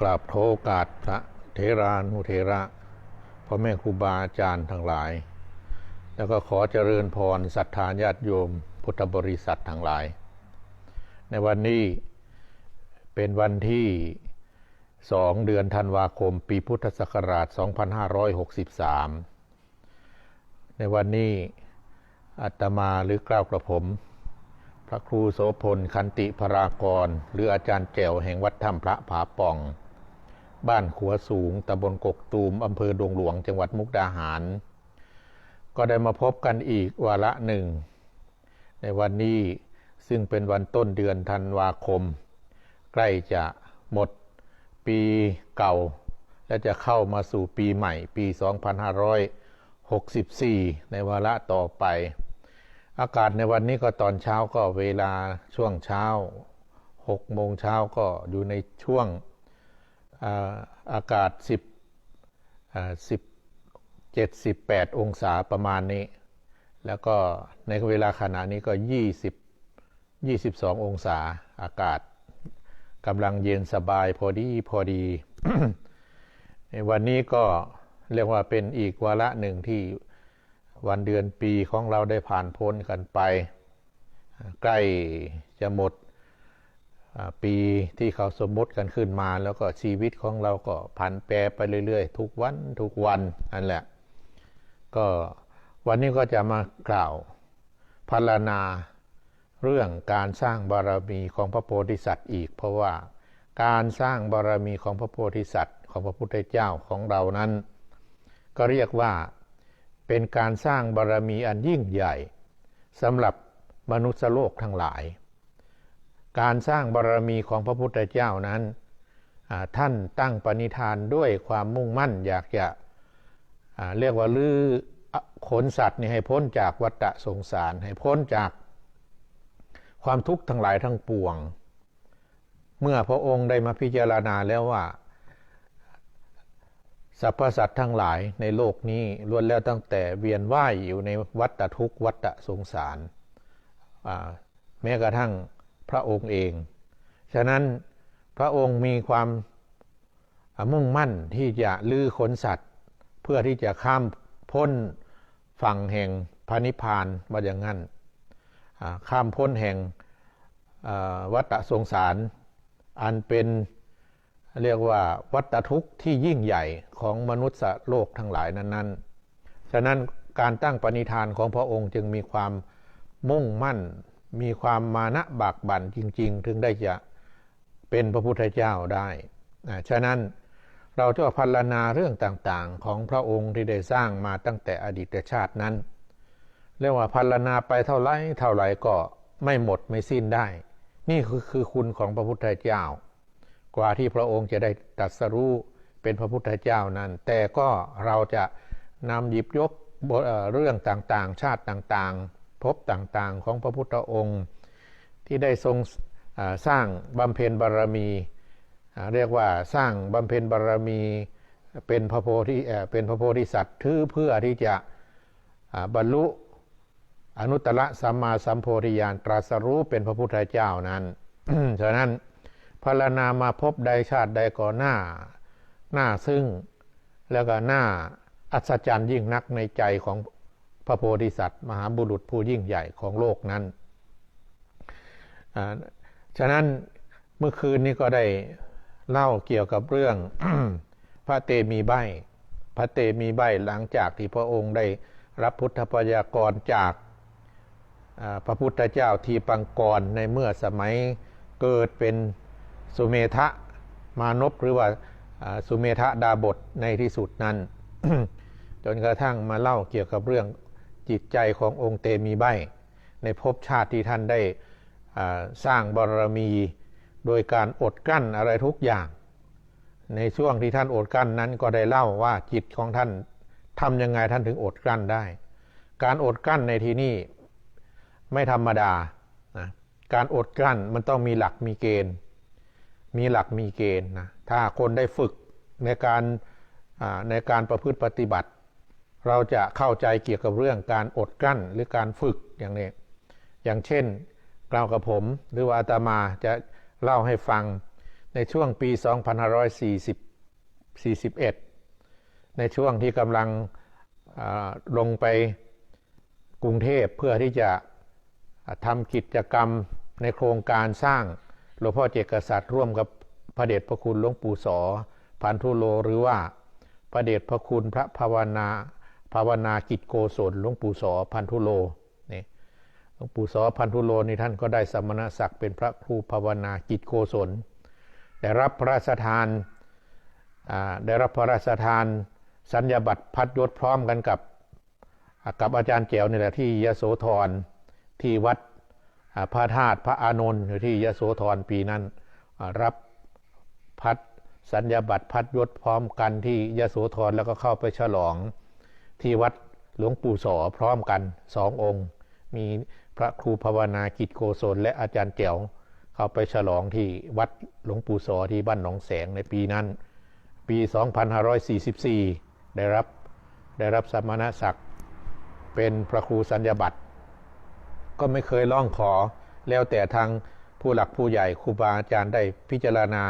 กราบโทกาสพระเทรานุเทระพ่อแม่ครูบาอาจารย์ทั้งหลาย แล้วก็ขอเจริญพรศรัทธาญาติโยม พุทธบริษัททั้งหลาย ในวันนี้เป็นวันที่สองเดือนธันวาคม ปีพุทธศักราช 2563 ในวันนี้อาตมาหรือกล่าวกระผม พระครูโสพลคันติพรากร หรืออาจารย์แก้วแห่งวัดถ้ำพระผาป่อง บ้านขัวสูงตำบลกกตูมอำเภอดงหลวงจังหวัดมุกดาหาร ก็ได้มาพบกันอีกวาระหนึ่ง ในวันนี้ซึ่งเป็นวันต้นเดือนธันวาคม ใกล้จะหมดปีเก่า และจะเข้ามาสู่ปีใหม่ปี 2564 ในวาระต่อไป อากาศในวันนี้ก็ตอนเช้าก็เวลาช่วงเช้า6โมงเช้าก็อยู่ในช่วง อาอากาศ10อ่า10 78องศาประมาณนี้ แล้วก็ในเวลาขณะนี้ก็20 22องศาอากาศกำลังเย็นสบายพอดีพอดีในวันนี้ก็เรียกว่าเป็นอีกวาระหนึ่งที่วันเดือนปีของเราได้ผ่านพ้นกันไป ใกล้จะหมด ปีที่เขาสมมติกันขึ้นมา แล้วก็ชีวิตของเราก็ผันแปรไปเรื่อยๆ ทุกวันทุกวันนั่นแหละ ก็วันนี้ก็จะมากล่าวพรรณนาเรื่องการสร้างบารมีของพระโพธิสัตว์อีก เพราะว่าการสร้างบารมีของพระโพธิสัตว์ ของพระพุทธเจ้าของเรานั้น ก็เรียกว่าเป็นการสร้างบารมีอันยิ่งใหญ่สำหรับมนุษย์โลกทั้งหลาย การสร้างบารมีของพระพุทธเจ้านั้น ท่านตั้งปณิธานด้วยความมุ่งมั่นอยากจะอ่าเรียกว่าลื้อขนสัตว์นี่ให้พ้นจากวัฏสงสาร ให้พ้นจากความทุกข์ทั้งหลายทั้งปวง เมื่อพระองค์ได้มาพิจารณาแล้วว่าสรรพสัตว์ทั้งหลายในโลกนี้ล้วนแล้วตั้งแต่เวียนว่ายอยู่ในวัฏทุกข์วัฏสงสาร แม้กระทั่ง พระองค์เอง ฉะนั้นพระองค์มีความมุ่งมั่นที่จะลื้อขนสัตว์ เพื่อที่จะข้ามพ้นฝั่งแห่งพระนิพพานมาอย่างนั้นข้ามพ้นแห่งวัฏสงสาร อันเป็นเรียกว่าวัฏทุกข์ที่ยิ่งใหญ่ของมนุษย์โลกทั้งหลายนั้นๆ ฉะนั้นการตั้งปณิธานของพระองค์จึงมีความมุ่งมั่น มีความมานะบากบั่นจริง ๆ ถึงได้จะเป็นพระพุทธเจ้าได้นะฉะนั้นเราจะพัลนาเรื่องต่างๆ ของพระองค์ที่ได้สร้างมาตั้งแต่อดีตชาตินั้น เรียกว่าพัลนาไปเท่าไรเท่าไรก็ไม่หมดไม่สิ้นได้ นี่คือคือคุณของพระพุทธเจ้า กว่าที่พระองค์จะได้ตรัสรู้เป็นพระพุทธเจ้านั้น แต่ก็เราจะนำหยิบยกเรื่องต่างๆ ชาติต่างๆ พบต่างๆของพระพุทธองค์ ที่ได้ทรงสร้างบำเพ็ญบารมี เรียกว่าสร้างบำเพ็ญบารมีเป็นพระโพธิเอ่เป็นพระโพธิสัตว์ถือเพื่อที่จะบรรลุอนุตตรสัมมาสัมโพธิญาณตรัสรู้เป็นพระพุทธเจ้านั้นฉะนั้นพรรณนามาพบใดชาติใดก่อนหน้า หน้าซึ่งแล้วก็หน้าอัศจรรย์ยิ่งนักในใจของ พระโพธิสัตว์ มหาบุรุษผู้ยิ่งใหญ่ของโลกนั้น ฉะนั้นเมื่อคืนนี้ก็ได้เล่าเกี่ยวกับเรื่องพระเตมีใบพระเตมีใบหลังจากที่พระองค์ได้รับพุทธพยากรจากพระพุทธเจ้าทีปังกรในเมื่อสมัยเกิดเป็นสุเมทะมานพหรือว่าอ่าสุเมทะดาบทในที่สุดนั้น จนกระทั่งมาเล่าเกี่ยวกับเรื่อง จิตใจขององค์เตมีใบในภพชาติที่ท่านได้สร้างบารมี โดยการอดกั้นอะไรทุกอย่าง ในช่วงที่ท่านอดกั้นนั้นก็ได้เล่าว่าจิตของท่านทำยังไงท่านถึงอดกั้นได้ การอดกั้นในที่นี้ไม่ธรรมดานะการอดกั้นมันต้องมีหลักมีเกณฑ์ มีหลักมีเกณฑ์นะถ้าคนได้ฝึกในการในการประพฤติปฏิบัติ เราจะเข้าใจเกี่ยวกับเรื่องการอดกลั้นหรือการฝึกอย่างนี้ อย่างเช่นกล่าวกับผมหรือว่าอาตมาจะเล่าให้ฟังในช่วงปี 2540 41 ในช่วงที่กำลังลงไปกรุงเทพเพื่อที่จะทำกิจกรรมในโครงการสร้างหลวงพ่อเจกษัตริย์ร่วมกับพระเดชพระคุณหลวงปู่สอพันธุโลหรือว่าพระเดชพระคุณพระภาวนา ภาวนากิจโกศลหลวงปู่สอพันธุโลนี่หลวงปู่สอพันธุโลนี่ท่านก็ได้สมณศักดิ์เป็นพระครูภาวนากิจโกศลได้รับพระราชทานได้รับพระราชทานสัญญาบัตรพัดยศพร้อมกันกับกับอาจารย์แก้วนี่แหละที่ยโสธรที่วัดพระธาตุพระอานนท์อยู่ที่ยโสธรปีนั้นรับพัดสัญญาบัตรพัดยศพร้อมกันที่ยโสธรแล้วก็เข้าไปฉลอง ที่วัดหลวงปู่สอพร้อมกันสององค์ มีพระครูภาวนากิจโกศลและอาจารย์แจ๋วเข้าไปฉลองที่วัดหลวงปู่สอที่บ้านหนองแสงในปีนั้น ปี 2544 ได้รับได้รับสมณศักดิ์เป็นพระครูสัญญาบัตรก็ไม่เคยร้องขอแล้วแต่ทางผู้หลักผู้ใหญ่ครูบาอาจารย์ได้พิจารณา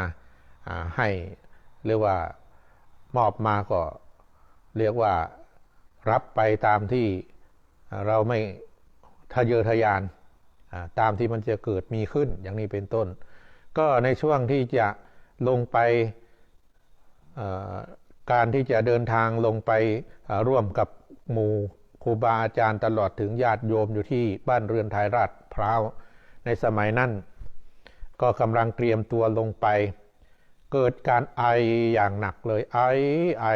อ่าให้เรียกว่ามอบมาก็เรียกว่า รับไปตามที่เราไม่ทะเยอทะยานตามที่มันจะเกิดมีขึ้นอย่างนี้เป็นต้น ก็ในช่วงที่จะลงไปการที่จะเดินทางลงไปร่วมกับหมู่ครูบาอาจารย์ตลอดถึงญาติโยมอยู่ที่บ้านเรือนไทยราชพร้าวในสมัยนั้น ก็กำลังเตรียมตัวลงไป เกิดการไออย่างหนักเลยไอไอ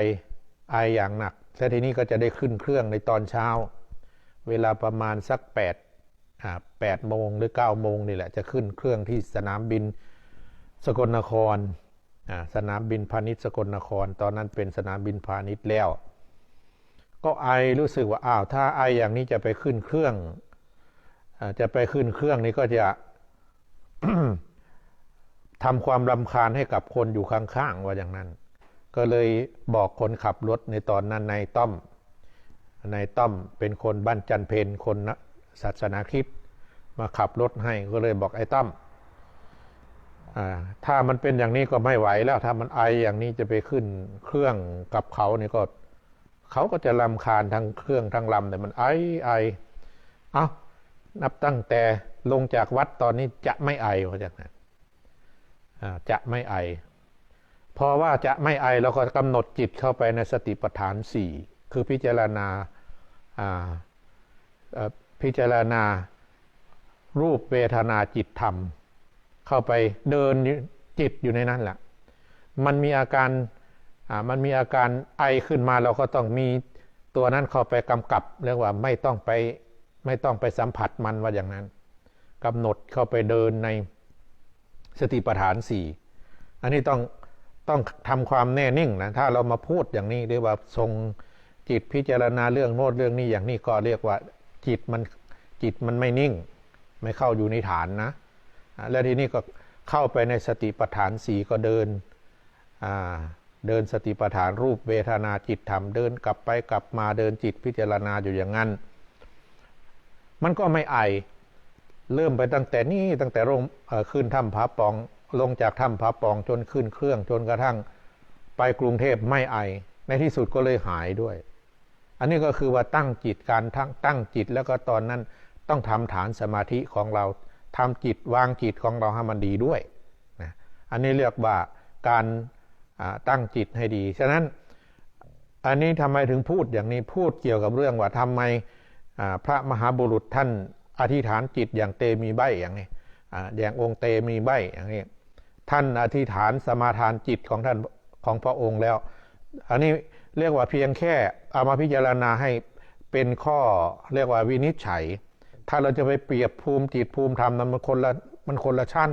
ไออย่างหนัก และทีนี้ก็จะได้ขึ้นเครื่องในตอนเช้า เวลาประมาณสัก8อ่า8โมงหรือ9โมงนี่แหละจะขึ้นเครื่องที่สนามบินสกลนครอ่าสนามบินพาณิชย์สกลนคร ตอนนั้นเป็นสนามบินพาณิชย์แล้ว ก็ไอรู้สึกว่าอ้าวถ้าไออย่างนี้จะไปขึ้นเครื่องอจะไปขึ้นเครื่องนี้ก็จะทำความรำคาญให้กับคนอยู่ข้างๆว่าอย่างนั้น ก็เลยบอกคนขับรถในตอนนั้นนายต้อมนายต้อมเป็นคนบ้านจันเพนคนศาสนาคริสต์มาขับรถให้ก็เลยบอกไอ้ต้อมอถ้ามันเป็นอย่างนี้ก็ไม่ไหวแล้ว ถ้ามันไออย่างนี้จะไปขึ้นเครื่องกับเขาเนี่ยก็เขาก็จะลำคาญทั้งเครื่องทั้งลำแต่มันไอไอเอานับตั้งแต่ลงจากวัดตอนนี้จะไม่ไอเพราะจากนั้นจะไม่ไอ พราะว่าจะไม่ไอเราก็กำหนดจิตเข้าไปในสติปัฏฐานสี่คือพิจารณาาพิจารณารูปเวทนาจิตธรรม เข้าไปเดินจิตอยู่ในนั้นแหละมันมีอาการามันมีอาการไอขึ้นมาเราก็ต้องมีตัวนั้นเข้าไปกำกับเรียกว่าไม่ต้องไปไม่ต้องไปสัมผัสมันว่าอย่างนั้นกำหนดเข้าไปเดินในสติปัฏฐานสี่อันนี้ต้อง ต้องทำความแน่นิ่งนะถ้าเรามาพูดอย่างนี้เรียกว่าทรงจิตพิจารณาเรื่องโน้ตเรื่องนี้อย่างนี้ก็เรียกว่าจิตมันจิตมันไม่นิ่ง ไม่เข้าอยู่ในฐานนะ แล้วทีนี้ก็เข้าไปในสติปัฏฐานสีก็เดินเดินสติปัฏฐานรูปเวทนาจิตธรรมเดินกลับไปกลับมาเดินจิตพิจารณาอยู่อย่างนั้น มันก็ไม่ไอเริ่มไปตั้งแต่นี้ตั้งแต่ลงขึ้นถ้ำผาปอง ลงจากถ้ำผาปองจนขึ้นเครื่องจนกระทั่งไปกรุงเทพไม่ไอ ในที่สุดก็เลยหายด้วย อันนี้ก็คือว่าตั้งจิตการทั้งตั้งจิตแล้วก็ตอนนั้นต้องทำฐานสมาธิของเราทำจิตวางจิตของเราให้มันดีด้วยนะอันนี้เรียกว่าการตั้งจิตให้ดี ฉะนั้นอันนี้ทำไมถึงพูดอย่างนี้พูดเกี่ยวกับเรื่องว่าทำไมพระมหาบุรุษท่านอธิษฐานจิตอย่างเตมีใบอย่างนี้อย่างองค์เตมีใบอย่างนี้ ท่านอธิษฐานสมาทานจิตของท่านของพระองค์แล้ว อันนี้เรียกว่าเพียงแค่เอามาพิจารณาให้เป็นข้อเรียกว่าวินิจฉัย ถ้าเราจะไปเปรียบภูมิจิตภูมิธรรมนั้นมันคนละมันคนละชั้น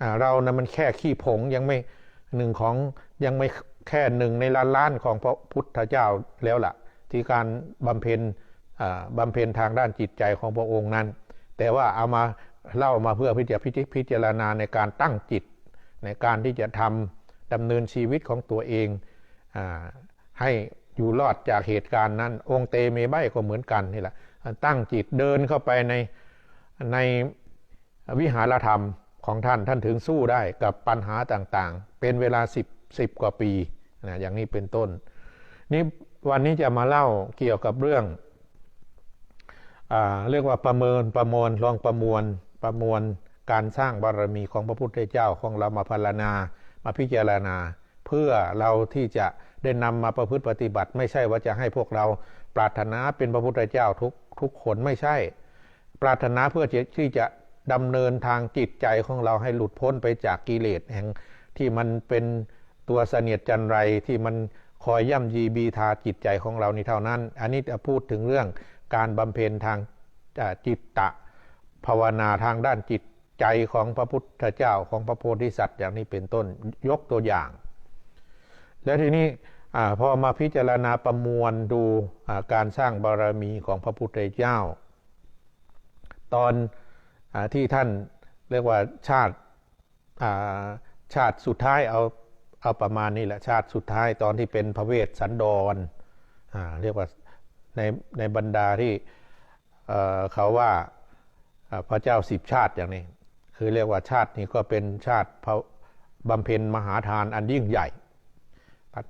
อ่าเรานะมันแค่ขี้ผงยังไม่หนึ่งของยังไม่แค่หนึ่งในล้านล้านของพระพุทธเจ้าแล้วล่ะ ที่การบำเพ็ญอ่าบำเพ็ญทางด้านจิตใจของพระองค์นั้น แต่ว่าเอามาเล่ามาเพื่อพิจารณาในการตั้งจิต ในการที่จะทำดำเนินชีวิตของตัวเองอให้อยู่รอดจากเหตุการณ์นั้น องค์เตเมใบก็เหมือนกันนี่แหละตั้งจิตเดินเข้าไปในในวิหารธรรมของท่านท่านถึงสู้ได้กับปัญหาต่างๆ เป็นเวลา 10 10 กว่าปีนะอย่างนี้เป็นต้น นี่วันนี้จะมาเล่าเกี่ยวกับเรื่องอเรียกว่าประเมินประมวลลองประมวลประมวล การสร้างบารมีของพระพุทธเจ้าของเรามาพารณามาพิจารณา เพื่อเราที่จะได้นำมาประพฤติปฏิบัติ ไม่ใช่ว่าจะให้พวกเราปรารถนาเป็นพระพุทธเจ้าทุกทุกคนไม่ใช่ ปรารถนาเพื่อที่จะดำเนินทางจิตใจของเราให้หลุดพ้นไปจากกิเลสแห่งที่มันเป็นตัวเสนียดจันไรที่มันคอยย่ำยีบีทาจิตใจของเรานี่เท่านั้น อันนี้จะพูดถึงเรื่องการบำเพ็ญทางจิตตะ ภาวนาทางด้านจิต ใจของพระพุทธเจ้าของพระโพธิสัตว์อย่างนี้เป็นต้นยกตัวอย่าง แล้วทีนี้อพอมาพิจารณาประมวลดูการสร้างบารมีของพระพุทธเจ้า ตอนอที่ท่านเรียกว่าชาติชาติสุดท้ายเอาเอาประมาณนี้แหละชาติสุดท้ายตอนที่เป็นพระเวสสันดรเรียกว่าในในบรรดาที่เขาว่าพระเจ้าสิบชาติอย่างนี้ คือเรียกว่าชาตินี้ก็เป็นชาติบำเพ็ญมหาทานอันยิ่งใหญ่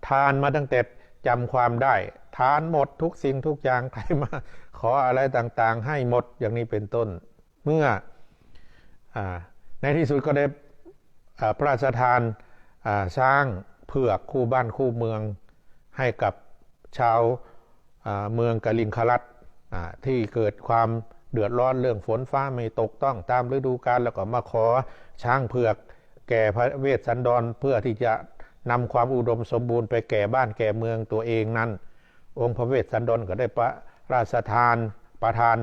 ทานมาตั้งแต่จำความได้ ทานหมดทุกสิ่งทุกอย่างใครมาขออะไรต่างๆ ให้หมดอย่างนี้เป็นต้น เมื่ออในที่สุดก็ได้พระราชทานสร้างเผือกคู่บ้านคู่เมืองให้กับชาวเมืองกลิงคลัตที่เกิดความ เดือดร้อนเรื่องฝนฟ้าไม่ตกต้องตามฤดูกาลแล้วก็มาขอช้างเผือกแก่พระเวสสันดรเพื่อที่จะนำความอุดมสมบูรณ์ไปแก่บ้านแก่เมืองตัวเองนั้น องค์พระเวสสันดรก็ได้พระราชทานประทาน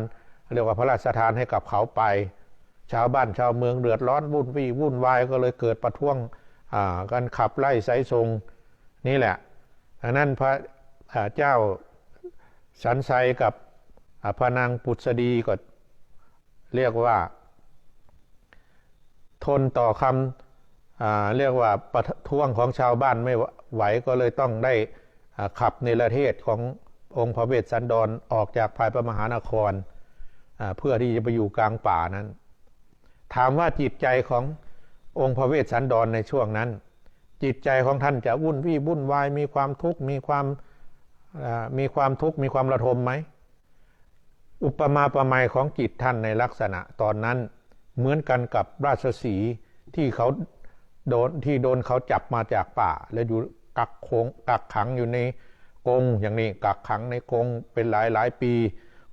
เรียกว่าพระราชทานให้กับเขาไป ชาวบ้านชาวเมืองเดือดร้อนวุ่นวี่วุ่นวายก็เลยเกิดประท้วงกันขับไล่ไสทรงนี่แหละดังนั้นพระเจ้าสันไซกับ พระนางปุษดีก็เรียกว่า ทนต่อคำเรียกว่าประท้วงของชาวบ้านไม่ไหวก็เลยต้องได้ขับในประเทศขององค์พระเวสสันดรออกจากภายพระมหานคร เพื่อที่จะไปอยู่กลางป่านั้น ถามว่าจิตใจขององค์พระเวสสันดรในช่วงนั้น จิตใจของท่านจะวุ่นวี่วุ่นวายมีความทุกข์มีความมีความทุกข์มีความระทมไหม อุปมาประไมยของจิตท่านในลักษณะตอนนั้น เหมือนกันกับราชสีที่เขาโดนที่โดนเขาจับมาจากป่า แล้วอยู่กักคงกักขังอยู่ในกรงอย่างนี้กักขังในกรงเป็นหลายหลายปี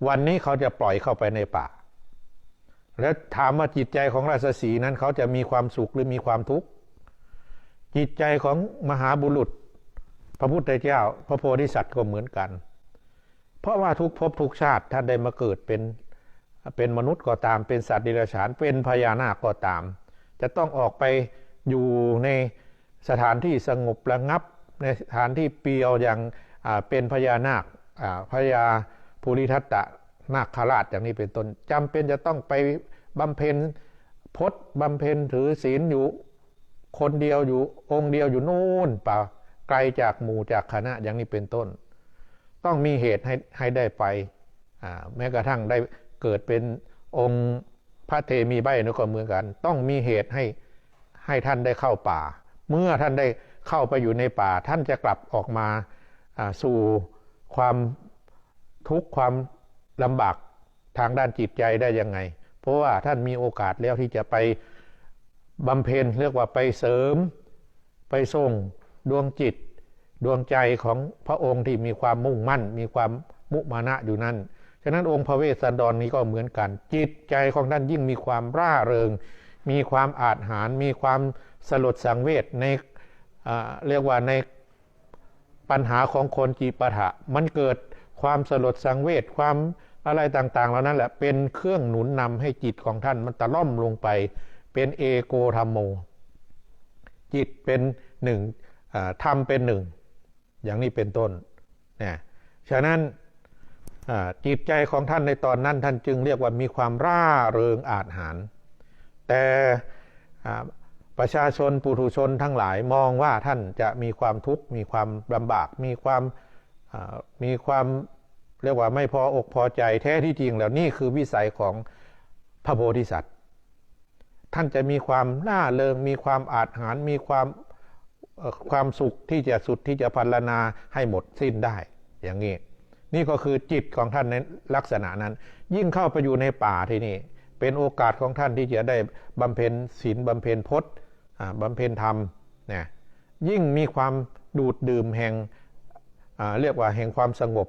วันนี้เขาจะปล่อยเข้าไปในป่า แล้วถามว่าจิตใจของราชสีนั้นเขาจะมีความสุขหรือมีความทุกข์จิตใจของมหาบุรุษ พระพุทธเจ้า พระโพธิสัตว์ก็เหมือนกัน เพราะว่าทุกภพทุกชาติท่านได้มาเกิดเป็นเป็นมนุษย์ก็ตามเป็นสัตว์ดิลฉานเป็นพญานาคก็ตาม จะต้องออกไปอยู่ในสถานที่สงบระงับ ในสถานที่เปียวอย่างเป็นพญานาคพญาภูริทัตตะนาคราชอย่างนี้เป็นต้นจำเป็นจะต้องไปบำเพ็ญพจน์บำเพ็ญถือศีลอยู่คนเดียวอยู่องค์เดียวอยู่นู่นเปล่าไกลจากหมู่จากคณะอย่างนี้เป็นต้น ต้องมีเหตุให้ให้ได้ไป แม้กระทั่งได้เกิดเป็นองค์พระเทมีใบนก็เหมือนกัน ต้องมีเหตุให้ให้ท่านได้เข้าป่า เมื่อท่านได้เข้าไปอยู่ในป่า ท่านจะกลับออกมาสู่ความทุกข์ความลำบากทางด้านจิตใจได้ยังไง เพราะว่าท่านมีโอกาสแล้วที่จะไปบำเพ็ญเรียกว่าไปเสริม ไปส่งดวงจิต ดวงใจของพระองค์ที่มีความมุ่งมั่น มีความมุมานะอยู่นั่นฉะนั้นองค์พระเวสสันดรนี้ก็เหมือนกัน จิตใจของท่านยิ่งมีความร่าเริง มีความอาจหาร มีความสลดสังเวชในเรียกว่าในปัญหาของคนจีปะทะมันเกิดความสลดสังเวชความอะไรต่างๆเหล่านั้นแหละเป็นเครื่องหนุนนำให้จิตของท่านมันตะล่อมลงไป เป็นเอโกธรรมโม จิตเป็นหนึ่งทำเป็นหนึ่ง อย่างนี้เป็นต้นเนี่ยฉะนั้นจิตใจของท่านในตอนนั้นท่านจึงเรียกว่ามีความร่าเริงอาจหาร แต่ประชาชนปุถุชนทั้งหลายมองว่าท่านจะมีความทุกข์มีความลำบาก มีความมีความเรียกว่าไม่พออกพอใจแท้ที่จริงแล้วนี่คือวิสัยของพระโพธิสัตว์ ท่านจะมีความน่าเริงมีความอาจหารมีความ ความสุขที่จะสุดที่จะพัลนาให้หมดสิ้นได้ อย่างนี้ นี่ก็คือจิตของท่านในลักษณะนั้น ยิ่งเข้าไปอยู่ในป่าที่นี่ เป็นโอกาสของท่านที่จะได้บำเพ็ญศีลบำเพ็ญพจน์บำเพ็ญธรรมเนี่ยยิ่งมีความดูดดื่มแห่งเรียกว่าแห่งความสงบ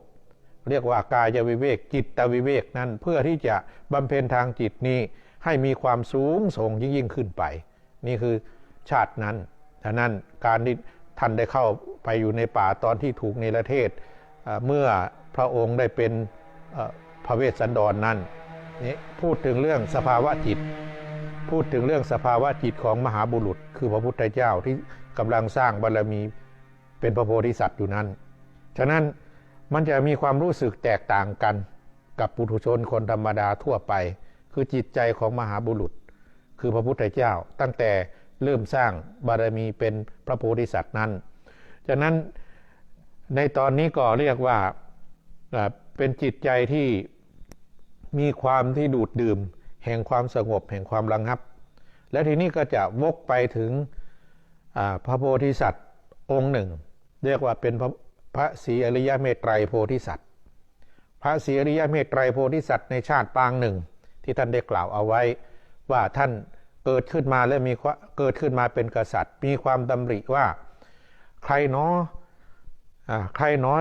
เรียกว่ากายวิเวกจิตตวิเวกนั้นเพื่อที่จะบำเพ็ญทางจิตนี้ให้มีความสูงส่งยิ่งยิ่งขึ้นไป นี่คือชาตินั้น ฉะนั้นการที่ท่านได้เข้าไปอยู่ในป่าตอนที่ถูกในประเทศ เมื่อพระองค์ได้เป็นพระเวสสันดรนนั้นนี่พูดถึงเรื่องสภาวะจิต พูดถึงเรื่องสภาวะจิตของมหาบุรุษ คือพระพุทธเจ้าที่กำลังสร้างบารมีเป็นพระโพธิสัตว์อยู่นั้น ฉะนั้นมันจะมีความรู้สึกแตกต่างกันกับปุถุชนคนธรรมดาทั่วไป คือจิตใจของมหาบุรุษ คือพระพุทธเจ้า ตั้งแต่ เริ่มสร้างบารมีเป็นพระโพธิสัตว์นั้นฉะนั้นในตอนนี้ก็เรียกว่าเป็นจิตใจที่มีความที่ดูดดื่ม แห่งความสงบแห่งความระงับ และทีนี้ก็จะวกไปถึงพระโพธิสัตว์องค์หนึ่ง เรียกว่าเป็นพระพระศรีอริยเมตไตรโพธิสัตว์ พระศรีอริยเมตไตรโพธิสัตว์ในชาติปางหนึ่ง ที่ท่านได้กล่าวเอาไว้ว่าท่าน เกิดขึ้นมาและมีความเกิดขึ้นมาเป็นกษัตริย์ มีความดำริว่า ใครเนาะใครเนาะ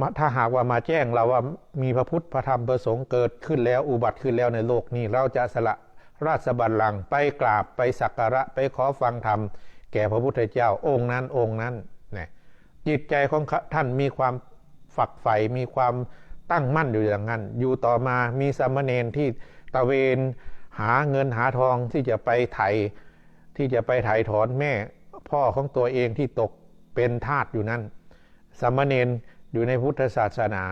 มาถ้าหากว่ามาแจ้งเราว่ามีพระพุทธพระธรรมพระสงฆ์เกิดขึ้นแล้วอุบัติขึ้นแล้วในโลกนี้ เราจะสละราชบัลลังก์ไปกราบไปสักการะไปขอฟังธรรม แก่พระพุทธเจ้าองค์นั้นองค์นั้นเนี่ยจิตใจของท่านมีความฝักใฝ่มีความตั้งมั่นอยู่อย่างนั้น อยู่ต่อมามีสามเณรที่ตะเวน หาเงินหาทองที่จะไปไถ่ที่จะไปไถ่ถอนแม่พ่อของตัวเองที่ตกเป็นทาสอยู่นั้นสามเณรอยู่ในพุทธศาสนา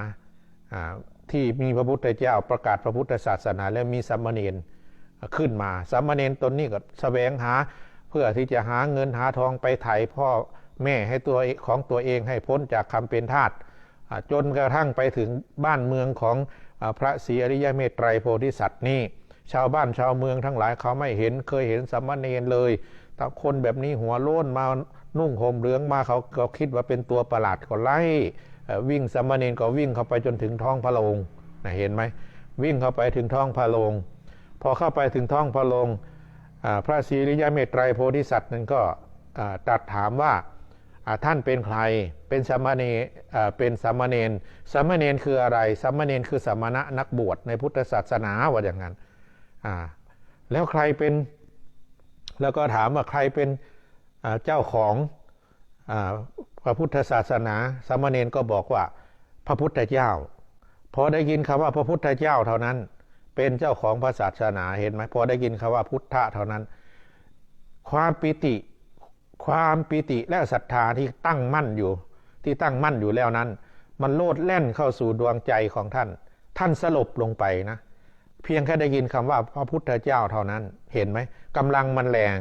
ที่มีพระพุทธเจ้าประกาศพระพุทธศาสนา และมีสามเณรขึ้นมาสามเณรตนนี้ก็แสวงหาเพื่อที่จะหาเงินหาทองไปไถ่พ่อแม่ให้ตัวของตัวเองให้พ้นจากคำเป็นทาสจนกระทั่งไปถึงบ้านเมืองของพระศรีอริยเมตไตรโพธิสัตว์นี่ ชาวบ้านชาวเมืองทั้งหลายเขาไม่เห็นเคยเห็นสามเณรเลยแต่คนแบบนี้หัวโล้นมานุ่งห่มเหลืองมาเขาก็คิดว่าเป็นตัวประหลาดก็ไล่วิ่งสามเณรก็วิ่งเข้าไปจนถึงท้องพระโรงนะเห็นไหมวิ่งเข้าไปถึงท้องพระโรงพอเข้าไปถึงท้องพระโรงพระศรีริยเมตไตรโพธิสัตว์นั้นก็ตรัสถามว่าท่านเป็นใคร เป็นสามเณรเป็นสามเณรสามเณรคืออะไรสามเณรคือสมณะนักบวชในพุทธศาสนาว่าอย่างนั้น อ่าแล้วใครเป็นแล้วก็ถามว่าใครเป็นเจ้าของอพระพุทธศาสนาสามเณรก็บอกว่าพระพุทธเจ้า พอได้ยินคำว่าพระพุทธเจ้าเท่านั้น เป็นเจ้าของพระศาสนาเห็นไหมพอได้ยินคำว่าพุทธะเท่านั้น ความปิติ ความปิติและศรัทธาที่ตั้งมั่นอยู่ ที่ตั้งมั่นอยู่แล้วนั้น มันโลดแล่นเข้าสู่ดวงใจของท่าน ท่านสลบลงไปนะ เพียงแค่ได้ยินคำว่าพระพุทธเจ้าเท่านั้น เห็นไหมกำลังมันแรง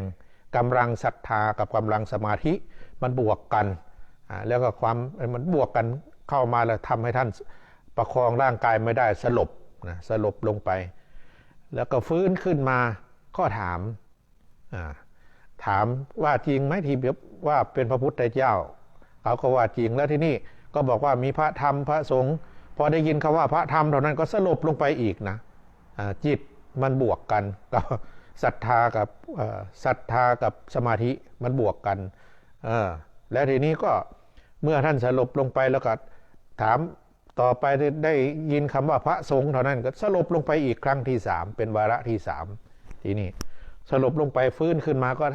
กำลังศรัทธากับกำลังสมาธิมันบวกกัน แล้วก็ความมันบวกกันเข้ามาแล้วทำให้ท่านประคองร่างกายไม่ได้สลบนะสลบลงไป แล้วก็ฟื้นขึ้นมาก็ถามถามว่าจริงไหมที่ว่าเป็นพระพุทธเจ้าเขาก็ว่าจริงแล้วที่นี่ก็บอกว่ามีพระธรรมพระสงฆ์พอได้ยินคำว่าพระธรรมเท่านั้นก็สลบลงไปอีกนะ จิตมันบวกกันกับศรัทธากับศรัทธากับสมาธิมันบวกกันแล้วทีนี้ก็เมื่อท่านสลบลงไปแล้วก็ถามต่อไปได้ยินคำว่าพระสงฆ์เท่านั้นก็สลบลงไปอีกครั้งที่สามเป็นวาระที่สามทีนี้สลบลงไปฟื้นขึ้นมาก็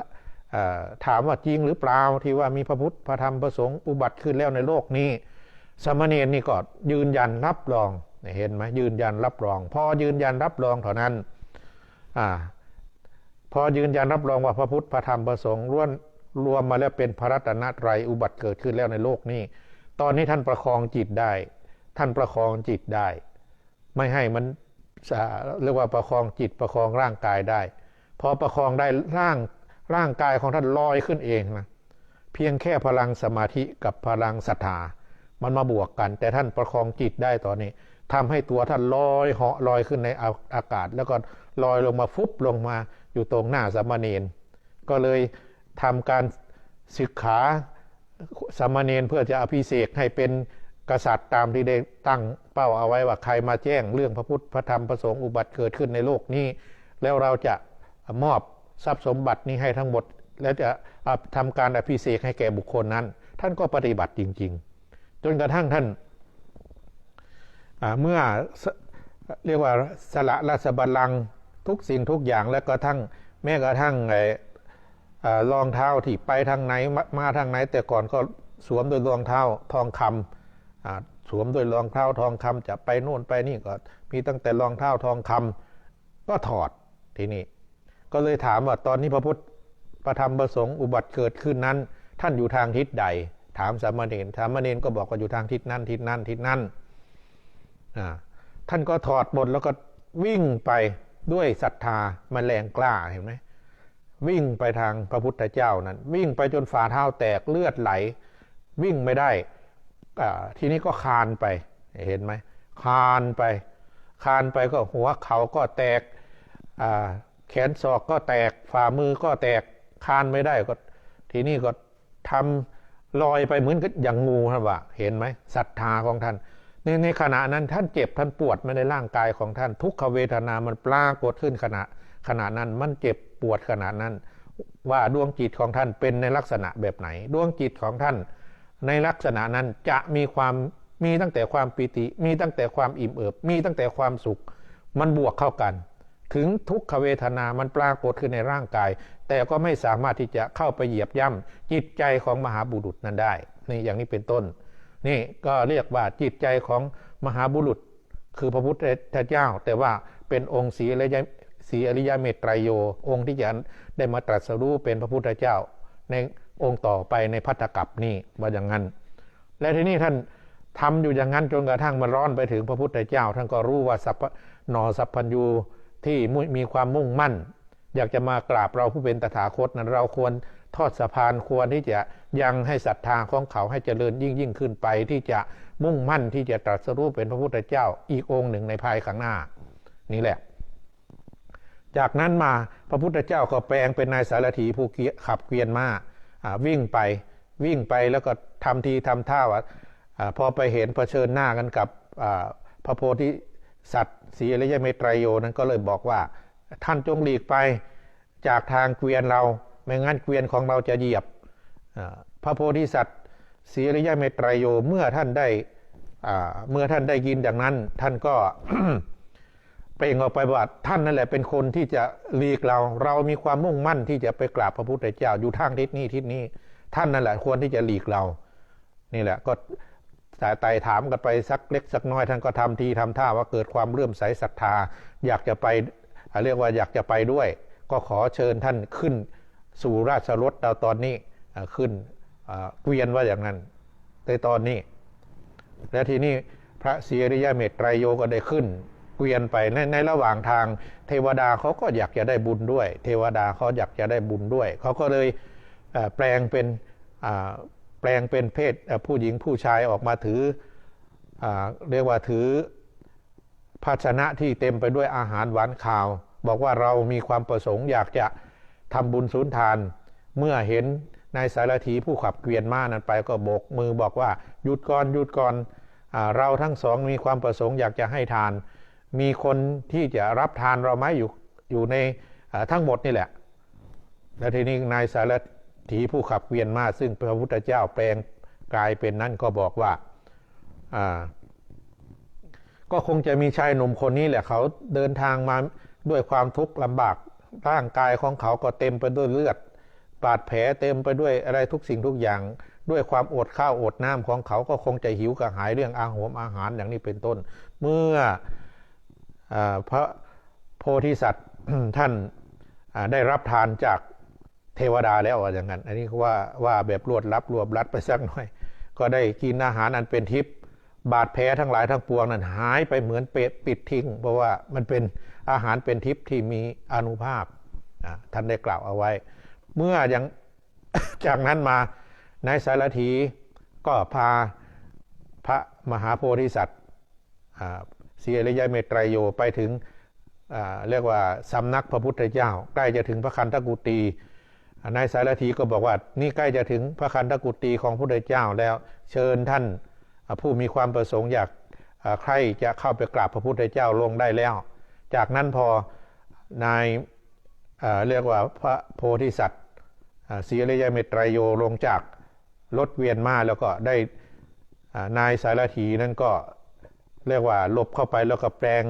ถามว่าจริงหรือเปล่าที่ว่ามีพระพุทธพระธรรมพระสงฆ์อุบัติขึ้นแล้วในโลกนี้ สมเณรนี่ก็ยืนยันรับรอง เห็นไหมยืนยันรับรอง พอยืนยันรับรองเท่านั้นอ่าพอยืนยันรับรองว่าพระพุทธพระธรรมพระสงฆ์ล้วนรวมมาแล้วเป็นพระรัตนตรัยอุบัติเกิดขึ้นแล้วในโลกนี้ ตอนนี้ท่านประคองจิตได้ ท่านประคองจิตได้ ไม่ให้มันเรียกว่าประคองจิตประคองร่างกายได้ พอประคองได้ร่างร่างกายของท่านลอยขึ้นเองนะเพียงแค่พลังสมาธิกับพลังศรัทธามันมาบวกกัน แต่ท่านประคองจิตได้ตอนนี้ ทำให้ตัวท่านลอยเหาะลอยขึ้นในอากาศ แล้วก็ลอยลงมาฟุบลงมาอยู่ตรงหน้าสามเณรก็เลยทำการศึกขาสามเณรเพื่อจะอภิเษกให้เป็นกษัตริย์ตามที่ได้ตั้งเป้าเอาไว้ว่าใครมาแจ้งเรื่องพระพุทธพระธรรมพระสงฆ์อุบัติเกิดขึ้นในโลกนี้ แล้วเราจะมอบทรัพย์สมบัตินี้ให้ทั้งหมด แล้วจะทำการอภิเษกให้แก่บุคคลนั้น ท่านก็ปฏิบัติจริง ๆ จนกระทั่งท่าน เมื่อเรียกว่าสละราชบัลลังก์ทุกสิ่งทุกอย่างแล้วก็ทั้งแม้กระทั่งรองเท้าที่ไปทางไหนมาทางไหน แต่ก่อนก็สวมด้วยรองเท้าทองคำสวมด้วยรองเท้าทองคำจะไปโน่นไปนี่ก็มีตั้งแต่รองเท้าทองคำก็ถอดทีนี้ก็เลยถามว่าตอนนี้พระพุทธประธรรมประสงค์อุบัติเกิดขึ้นนั้น ท่านอยู่ทางทิศใด ถามสามเณรสามเณรก็บอกว่าอยู่ทางทิศนั้นทิศนั้นทิศนั้น ท่านก็ถอดบทแล้วก็วิ่งไปด้วยศรัทธามันแรงกล้าเห็นไหมวิ่งไปทางพระพุทธเจ้านั้น วิ่งไปจนฝ่าเท้าแตกเลือดไหล วิ่งไม่ได้ทีนี้ก็คานไปเห็นไหมคานไป คานไปก็หัวเขาก็แตกแขนศอกก็แตกฝ่ามือก็แตกคานไม่ได้ก็ ทีนี้ก็ทำลอยไปเหมือนกับอย่างงูนะว่า เห็นไหมศรัทธาของท่าน ในในขณะนั้นท่านเจ็บท่านปวดมาในร่างกายของท่านทุกขเวทนามันปรากฏขึ้นขณะขณะนั้นมันเจ็บปวดขณะนั้น ว่าดวงจิตของท่านเป็นในลักษณะแบบไหน ดวงจิตของท่าน ในลักษณะนั้นจะมีความมีตั้งแต่ความปิติ มีตั้งแต่ความอิ่มเอิบ มีตั้งแต่ความสุข มันบวกเข้ากัน ถึงทุกขเวทนามันปรากฏขึ้นในร่างกาย แต่ก็ไม่สามารถที่จะเข้าไปเหยียบย่ำจิตใจของมหาบุรุษนั้นได้ นี่อย่างนี้เป็นต้น นี่ก็เรียกว่าจิตใจของมหาบุรุษ คือพระพุทธเจ้า แต่ว่าเป็นองค์สีอริยสีอริยเมตไตรโย องค์ที่จะได้มาตรัสรู้เป็นพระพุทธเจ้า ในองค์ต่อไปในพัทธกับนี่ว่าอย่างนั้น และทีนี้ท่านทำอยู่อย่างนั้นจนกระทั่งมันร้อนไปถึงพระพุทธเจ้า ท่านก็รู้ว่าสัพนอสัพพัญญูที่มีความมุ่งมั่น อยากจะมากราบเราผู้เป็นตถาคตนั้นเราควร ทอดสะพานควรที่จะยังให้ศรัทธาของเขาให้เจริญยิ่งยิ่งขึ้นไป ที่จะมุ่งมั่นที่จะตรัสรู้เป็นพระพุทธเจ้าอีกองค์หนึ่งในภายข้างหน้า นี่แหละ จากนั้นมาพระพุทธเจ้าก็แปลงเป็นนายสารถีผู้ขับเกวียนมาวิ่งไปวิ่งไปแล้วก็ทำทีทำท่าว่าพอไปเห็นเผชิญหน้ากันกับพระโพธิสัตว์สีอริยเมตไตรโยนั้นก็เลยบอกว่าท่านจงหลีกไปจากทางเกวียนเรา ไม่งั้นเกวียนของเราจะเหยียบพระโพธิสัตว์สีริยะเมตไตรโยเมื่อท่านได้เมื่อท่านได้ยินอย่างนั้น ท่านก็เปล่งออกไปว่าท่านนั่นแหละเป็นคนที่จะหลีกเรา เรามีความมุ่งมั่นที่จะไปกราบพระพุทธเจ้าอยู่ทางทิศนี้ทิศนี้ ท่านนั่นแหละควรที่จะหลีกเรา นี่แหละก็สายไต่ถามกันไปสักเล็กสักน้อยท่านก็ทำทีทำท่าว่าเกิดความเลื่อมใสศรัทธา อยากจะไปเรียกว่าอยากจะไปด้วย ก็ขอเชิญท่านขึ้น สู่ราชรถเราตอนนี้ขึ้นเกวียนว่าอย่างนั้นในตอนนี้ และทีนี้พระศรีอริยเมตไตรโยก็ได้ขึ้นเกวียนไปในในระหว่างทางเทวดาเขาก็อยากจะได้บุญด้วย เทวดาเขาอยากจะได้บุญด้วย เขาก็เลยแปลงเป็นแปลงเป็นเพศผู้หญิงผู้ชายออกมาถือเรียกว่าถือภาชนะที่เต็มไปด้วยอาหารหวานข่าว บอกว่าเรามีความประสงค์อยากจะ ทำบุญสุนทาน เมื่อเห็นนายสารถีผู้ขับเกวียนม้านั้นไปก็โบกมือบอกว่าหยุดก่อนหยุดก่อนเราทั้งสองมีความประสงค์อยากจะให้ทาน มีคนที่จะรับทานเราไหมอยู่อยู่ในทั้งหมดนี่แหละ แล้วทีนี้นายสารถีผู้ขับเกวียนมาซึ่งพระพุทธเจ้าแปลงกายเป็นนั่นก็บอกว่าก็คงจะมีชายหนุ่มคนนี้แหละเขาเดินทางมาด้วยความทุกข์ลำบาก ร่างกายของเขาก็เต็มไปด้วยเลือด บาดแผลเต็มไปด้วยอะไรทุกสิ่งทุกอย่าง ด้วยความอดข้าวอดน้ำของเขาก็คงจะหิวกระหายเรื่องอาหารอาหารอย่างนี้เป็นต้น เมื่อพระโพธิสัตว์ท่านได้รับทานจากเทวดาแล้วอย่างนั้น อันนี้ว่าว่าแบบรวดรับรวบรัดไปสักหน่อย ก็ได้กินอาหารอันเป็นทิพย์บาดแผลทั้งหลายทั้งปวงนั้นหายไปเหมือนเปรปิดทิ้ง เพราะว่ามันเป็น อาหารเป็นทิพย์ที่มีอนุภาพท่านได้กล่าวเอาไว้ เมื่อยังจากนั้นมานายสารถีก็พาพระมหาโพธิสัตว์เสียริยเมตรยโยไปถึงเรียกว่าสำนักพระพุทธเจ้า ใกล้จะถึงพระคันธกุตีนายสารถีก็บอกว่านี่ใกล้จะถึงพระคันธกุตีของพระพุทธเจ้าแล้วเชิญท่านผู้มีความประสงค์อยากใครจะเข้าไปกราบพระพุทธเจ้าลงได้แล้ว จากนั้นพอนายเเรียกว่าพระโพธิสัตว์ศรีอริยเมตไตรโยลงจากรถเวียนมาแล้วก็ได้นายสารถีนั้นก็เรียกว่าหลบเข้าไปแล้วก็แปลง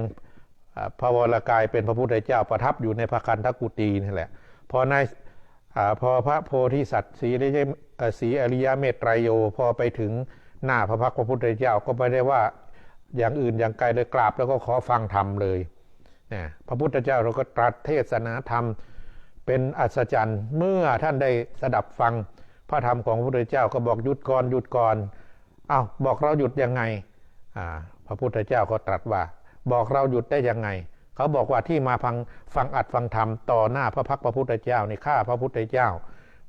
พระวรากายเป็นพระพุทธเจ้าประทับอยู่ในพระคันธกุตีนี่แหละพอนายอพอพระโพธิสัตว์ศรีอริยศรีอริยเมตไตรโยพอไปถึงหน้าพระพักพระพุทธเจ้าก็ไม่ได้ว่าอย่างอื่นอย่างไกลเลยกราบแล้วก็ขอฟังธรรมเลย นะพระพุทธเจ้าเราก็ตรัสเทศนาธรรมเป็นอัศจรรย์ เมื่อท่านได้สดับฟังพระธรรมของพระพุทธเจ้าก็บอกหยุดก่อนหยุดก่อนอ้าวบอกเราหยุดยังไงพระพุทธเจ้าก็ตรัสว่า บอกเราหยุดได้ยังไง เขาบอกว่าที่มาฟังฟังอัดฟังธรรมต่อหน้าพระพักพระพุทธเจ้าในข้าพระพุทธเจ้า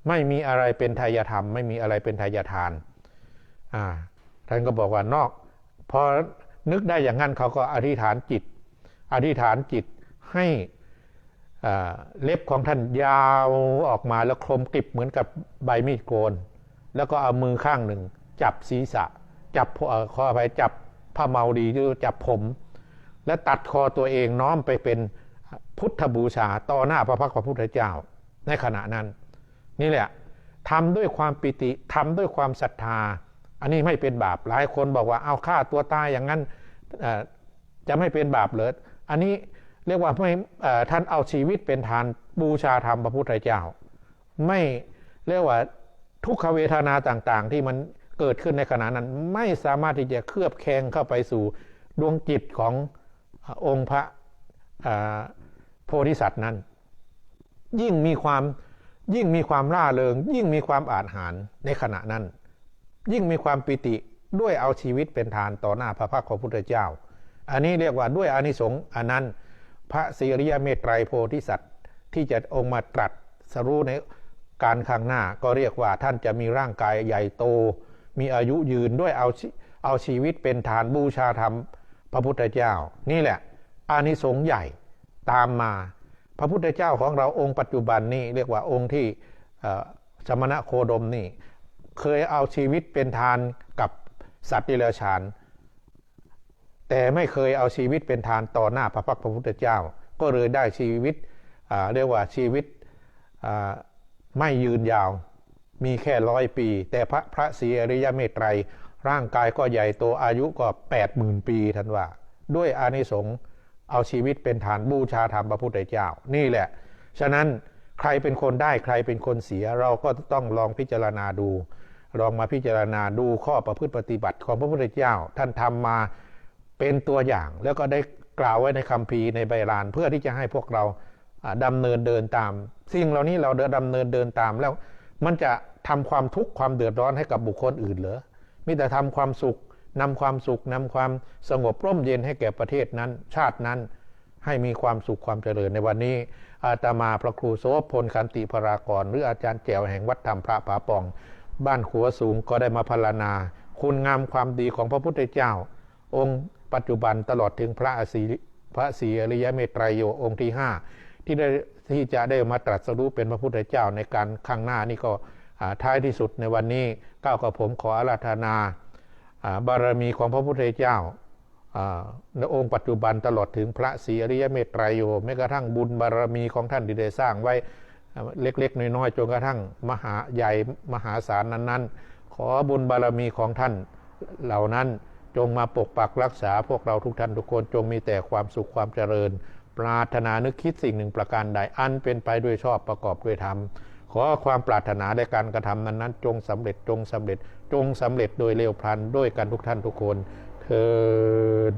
ไม่มีอะไรเป็นทายธรรม ไม่มีอะไรเป็นทายทานท่านก็บอกว่านอกพอนึกได้อย่างนั้นเขาก็อธิษฐานจิต อธิษฐานจิตให้เล็บของท่านยาวออกมาแล้วคลมกริบเหมือนกับใบมีดโกน แล้วก็เอามือข้างหนึ่ง จับศีรษะ จับอขออภัยจับผ้าเมาดีหรือจับผม และตัดคอตัวเองน้อมไปเป็นพุทธบูชาต่อหน้าพระพักตร์พระพุทธเจ้า ในขณะนั้น นี่แหละทำด้วยความปิติทำด้วยความศรัทธา อันนี้ไม่เป็นบาปหลายคนบอกว่าเอาฆ่าตัวตายอย่างนั้นจะไม่เป็นบาปเลย อันนี้เรียกว่าไม่ท่านเอาชีวิตเป็นทานบูชาธรรมพระพุทธเจ้า ไม่เรียกว่าทุกขเวทนาต่างๆ ที่มันเกิดขึ้นในขณะนั้นไม่สามารถที่จะเคลือบแคลงเข้าไปสู่ดวงจิตขององค์พระโพธิสัตว์นั้น ยิ่งมีความยิ่งมีความร่าเริง ยิ่งมีความอาจหารในขณะนั้น ยิ่งมีความปิติด้วยเอาชีวิตเป็นทานต่อหน้าพระพักตร์ของพระพุทธเจ้า อันนี้เรียกว่าด้วยอานิสงส์อันนั้น พระศรีอริยเมตไตรโพธิสัตว์ ที่จะองค์มาตรัสสรู้ในการข้างหน้าก็เรียกว่าท่านจะมีร่างกายใหญ่โต มีอายุยืนด้วยเอาเอาชีวิตเป็นทานบูชาธรรม พระพุทธเจ้า นี่แหละ อานิสงส์ใหญ่ตามมา พระพุทธเจ้าของเราองค์ปัจจุบันนี่เรียกว่าองค์ที่สมณะโคดมนี่ เคยเอาชีวิตเป็นทานกับสัตว์ดิเรกชัน แต่ไม่เคยเอาชีวิตเป็นทานต่อหน้าพระพักพระพุทธเจ้า ก็เลยได้ชีวิตเรียกว่าชีวิตไม่ยืนยาวมีแค่ร้อยปี แต่พระพระศรีอริยเมตไตรร่างกายก็ใหญ่โตอายุก็แปดหมื่นปีท่านว่า ด้วยอานิสงส์เอาชีวิตเป็นฐานบูชาธรรมพระพุทธเจ้า นี่แหละ ฉะนั้นใครเป็นคนได้ใครเป็นคนเสียเราก็ต้องลองพิจารณาดู ลองมาพิจารณาดูข้อประพฤติปฏิบัติของพระพุทธเจ้า ท่านทำมา เป็นตัวอย่างแล้วก็ได้กล่าวไว้ในคัมภีร์ในใบลาน เพื่อที่จะให้พวกเราอ่าดำเนินเดินตาม สิ่งเหล่านี้เราเดินดำเนินเดินตามแล้วมันจะทำความทุกข์ความเดือดร้อนให้กับบุคคลอื่นเหรอมีแต่ทำความสุขนำความสุขนำความสงบร่มเย็นให้แก่ประเทศนั้น ชาตินั้นให้มีความสุขความเจริญในวันนี้ อาตมาพระครูโสพลคันติพรากร หรืออาจารย์แจวแห่งวัดธรรมพระผาปอง บ้านขัวสูงก็ได้มาพรรณนา คุณงามความดีของพระพุทธเจ้า องค์ปัจจุบันตลอดถึงพระอสีพระศรีอริยเมตไตรโยองค์ที่ห้าที่ได้ที่จะได้มาตรัสรู้เป็นพระพุทธเจ้าในการข้างหน้านี่ก็ท้ายที่สุดในวันนี้ก้าวกับผมขออาราธนาบารมีของพระพุทธเจ้าอ่าในองค์ปัจจุบันตลอดถึงพระศรีอริยเมตไตรโยแม้กระทั่งบุญบารมีของท่านที่ได้สร้างไว้เล็กๆน้อยๆจนกระทั่งมหาใหญ่มหาศาลนั้นๆ ขอบุญบารมีของท่านเหล่านั้น จงมาปกปักรักษาพวกเราทุกท่านทุกคนจงมีแต่ความสุขความเจริญ ปรารถนานึกคิดสิ่งหนึ่งประการใดอันเป็นไปด้วยชอบประกอบด้วยธรรมขอความปรารถนาในการกระทำนั้นๆ จงสำเร็จจงสำเร็จจงสำเร็จโดยเร็วพลันด้วยกันทุกท่านทุกคนเทิน